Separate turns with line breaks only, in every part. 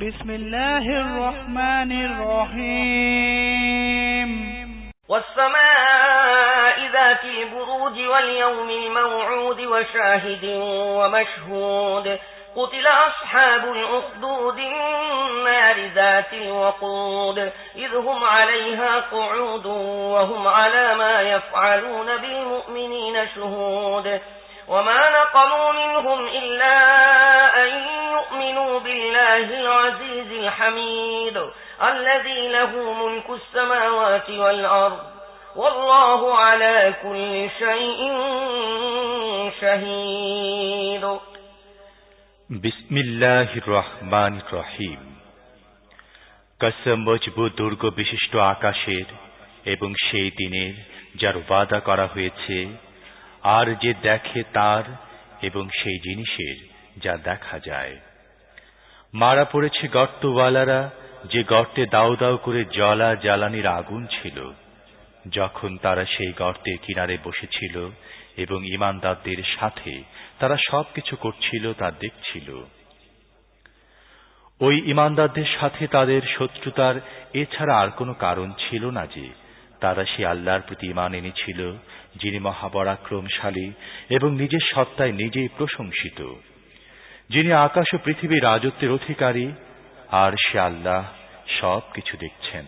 بسم الله الرحمن الرحيم.
والسماء ذات البروج واليوم الموعود وشاهد ومشهود. قتل أصحاب الأخدود النار ذات الوقود. إذ هم عليها قعود وهم على ما يفعلون بالمؤمنين شهود. وما نقموا منهم إلا أن يؤمنوا بالله العزيز الحميد الذي له ملك السماوات والأرض والله على كل شيء شهيد
বিসমিল্লাহ রহমান রহিম কসম মজবুত দুর্গ বিশিষ্ট আকাশের এবং সেই দিনের যার ওয়াদা করা হয়েছে আর যে দেখে তার এবং সেই জিনিসের যা দেখা যায়। মারা পড়েছে গর্তওয়ালারা, যে গর্তে দাউ দাউ করে জলা জ্বালানির আগুন ছিল। যখন তারা সেই গর্তের কিনারে বসেছিল এবং ইমানদারদের সাথে তারা সবকিছু করছিল, তা দেখছিল। ওই ইমানদারদের সাথে তাদের শত্রুতার এছাড়া আর কোনো কারণ ছিল না যে, তারা সে আল্লাহর প্রতি ইমান এনেছিল যিনি মহাপরাক্রমশালী এবং নিজের সত্তায় নিজেই প্রশংসিত যিনি আকাশ ও পৃথিবীর রাজত্বের অধিকারী আর সে আল্লাহ সব কিছু দেখছেন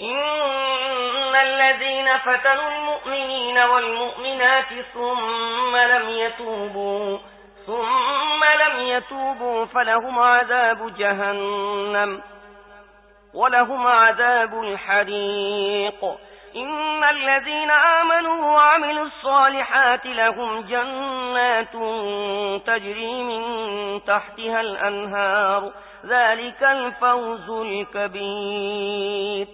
إن الذين فتنوا المؤمنين والمؤمنات ثم لم يتوبوا ثم لم يتوبوا فلهم عذاب جهنم ولهم عذاب الحريق إن الذين آمنوا وعملوا الصالحات لهم جنات تجري من تحتها الأنهار ذلك الفوز الكبير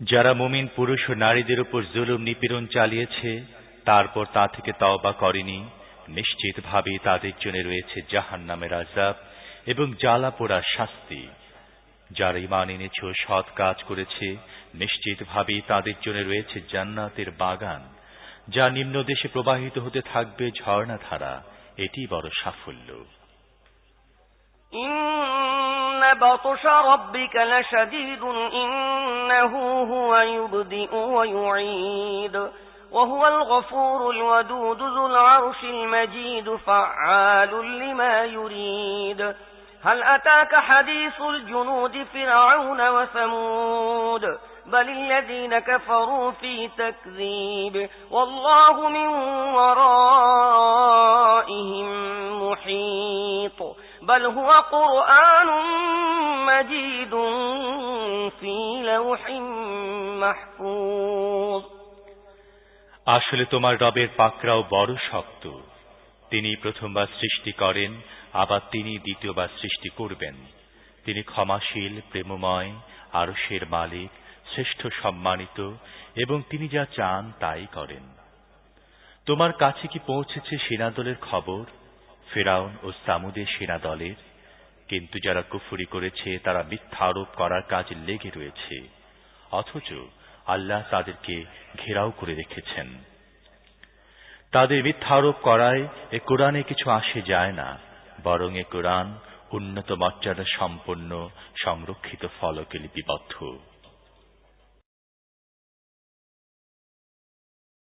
যারা মুমিন পুরুষ ও নারীদের উপর জুলুম নিপীড়ন চালিয়েছে তারপর তা থেকে তওবা করেনি নিশ্চিতভাবে তাদের জন্য রয়েছে জাহান নামের আজাব এবং জ্বালা পোড়ার শাস্তি যারা ইমান এনেছে ও সৎ কাজ করেছে নিশ্চিতভাবে তাদের জন্য রয়েছে জান্নাতের বাগান যা নিম্ন দেশে প্রবাহিত হতে থাকবে ঝর্ণা ধারা এটি বড় সাফল্য
إن بطش ربك لشديد إنه هو يبدئ ويعيد وهو الغفور الودود ذو العرش المجيد فعال لما يريد هل أتاك حديث الجنود فرعون وثمود بل الذين كفروا في تكذيب والله من ورائهم محيط بل هو قرآن مجيد في لوح محفوظ
আসলে তোমার রবের পাকরাও বড় শক্ত তিনি প্রথমবার সৃষ্টি করেন আবার তিনি দ্বিতীয়বার সৃষ্টি করবেন। তিনি ক্ষমাশীল, প্রেমময়, আরশের মালিক, শ্রেষ্ঠ সম্মানিত, এবং তিনি যা চান তাই করেন। তোমার কাছে কি পৌঁছেছে সেনাদলের খবর? ফেরাউন ও সামুদের সেনাদলের। কিন্তু যারা কুফুরি করেছে, তারা মিথ্যা আরোপ করার কাজে লেগে রয়েছে। অথচ আল্লাহ তাদেরকে ঘেরাও করে রেখেছেন। তাদের মিথ্যা আরোপ করায় এ কোরআনে কিছু আসে যায় না। বরং এ কোরআন উন্নত মর্যাদা সম্পন্ন সংরক্ষিত ফলকে লিপিবদ্ধ।